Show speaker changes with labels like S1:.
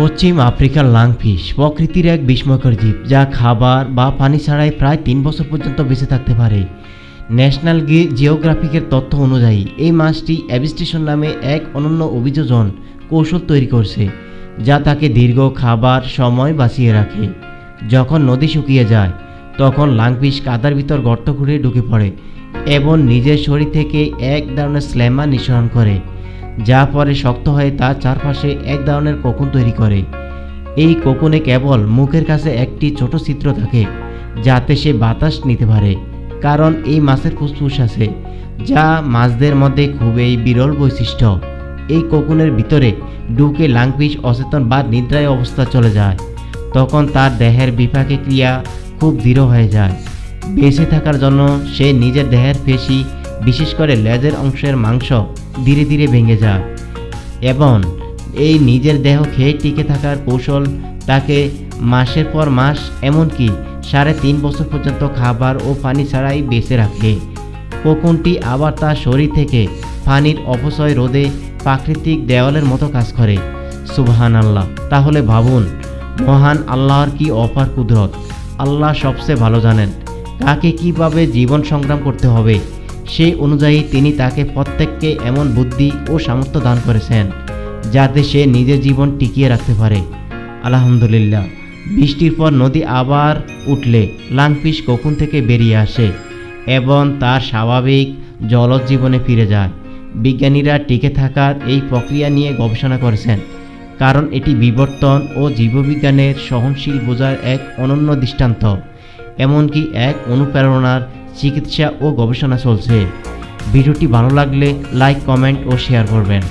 S1: পশ্চিম আফ্রিকার লাংফিশ প্রকৃতির এক বিস্ময়কর জীব, যা খাবার বা পানি ছাড়াই প্রায় তিন বছর পর্যন্ত বেঁচে থাকতে পারে। ন্যাশনাল জিওগ্রাফিকের তথ্য অনুযায়ী, এই মাছটি অ্যাবিস্টেশন নামে এক অনন্য অভিযোজন কৌশল তৈরি করছে, যা তাকে দীর্ঘ খাবার সময় বাঁচিয়ে রাখে। যখন নদী শুকিয়ে যায়, তখন লাংফিশ কাদার ভিতর গর্ত খুঁড়ে ঢুকে পড়ে এবং নিজের শরীর থেকে এক ধরনের স্ল্যামা নিঃসরণ করে। যা পরে শক্ত হয়ে তার চারপাশে এক ধরনের কোকুন তৈরি করে। এই কোকুনে কেবল মুখের কাছে একটি ছোট ছিদ্র থাকে, যাতে সে বাতাস নিতে পারে, কারণ এই মাছের ফুসফুস আছে, যা মাছদের মধ্যে খুবই বিরল বৈশিষ্ট্য। এই কোকুনের ভিতরে ঢুকে লাংফিশ অচেতন বা নিদ্রায় অবস্থা চলে যায়, তখন তার দেহের বিপাকে ক্রিয়া খুব দৃঢ় হয়ে যায়। বেঁচে থাকার জন্য সে নিজের দেহের পেশি বিশেষ করে লেজের অংশের মাংস ধীরে ধীরে ভেঙে যায় এবং এই নিজের দেহ খেয়ে টিকে থাকার কৌশল তাকে মাসের পর মাস, এমনকি সাড়ে তিন বছর পর্যন্ত খাবার ও পানি ছাড়াই বেঁচে রাখে। কোকুনটি আবার তার শরীর থেকে পানির অপচয় রোধে প্রাকৃতিক দেওয়ালের মতো কাজ করে। সুবহান আল্লাহ তাহলে ভাবুন, মহান আল্লাহর কি অপার কুদরত? আল্লাহ সবচেয়ে ভালো জানেন। কাকে কীভাবে জীবন সংগ্রাম করতে হবে? সেই অনুযায়ী তিনি তাকে প্রত্যেককে এমন বুদ্ধি ও সামর্থ্য দান করেছেন, যাতে সে নিজের জীবন টিকিয়ে রাখতে পারে। আলহামদুলিল্লাহ, বৃষ্টির পর নদী আবার উঠলে লাংফিশ কখন থেকে বেরিয়ে আসে এবং তার স্বাভাবিক জলজ জীবনে ফিরে যায়। বিজ্ঞানীরা টিকে থাকার এই প্রক্রিয়া নিয়ে গবেষণা করেছেন, কারণ এটি বিবর্তন ও জীববিজ্ঞানের সহনশীল বোঝার এক অনন্য দৃষ্টান্ত, এমনকি এক অনুপ্রেরণার চিকিৎসা ও গবেষণা চলছে। ভিডিওটি ভালো লাগলে লাইক কমেন্ট ও শেয়ার করবেন।